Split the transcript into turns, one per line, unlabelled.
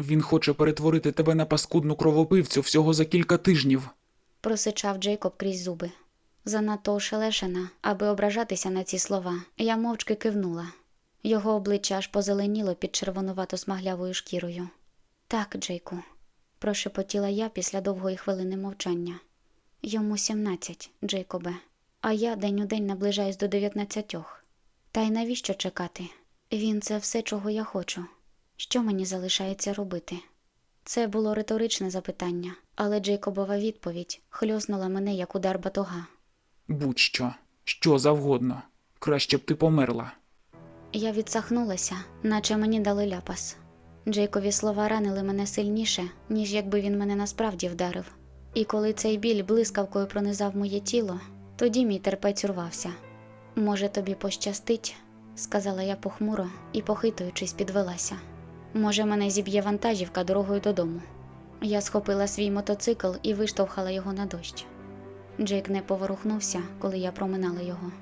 Він хоче перетворити тебе на паскудну кровопивцю всього за кілька тижнів.
просичав Джейкоб крізь зуби. Занадто ошелешена, аби ображатися на ці слова, я мовчки кивнула. Його обличчя аж позеленіло під червонувато смаглявою шкірою. Так, Джейку, прошепотіла я після довгої хвилини мовчання. Йому сімнадцять, Джейкобе, а я день у день наближаюсь до дев'ятнадцятьох. Та й навіщо чекати? Він це все, чого я хочу. Що мені залишається робити? Це було риторичне запитання, але Джейкобова відповідь хльоснула мене як удар батога.
Будь-що, що завгодно. Краще б ти померла.
Я відсахнулася, наче мені дали ляпас. Джейкові слова ранили мене сильніше, ніж якби він мене насправді вдарив. І коли цей біль блискавкою пронизав моє тіло, тоді мій терпець урвався. Може, тобі пощастить, сказала я похмуро і, похитуючись, підвелася. Може, мене зіб'є вантажівка дорогою додому. Я схопила свій мотоцикл і виштовхала його на дощ. Джейк не поворухнувся, коли я проминала його.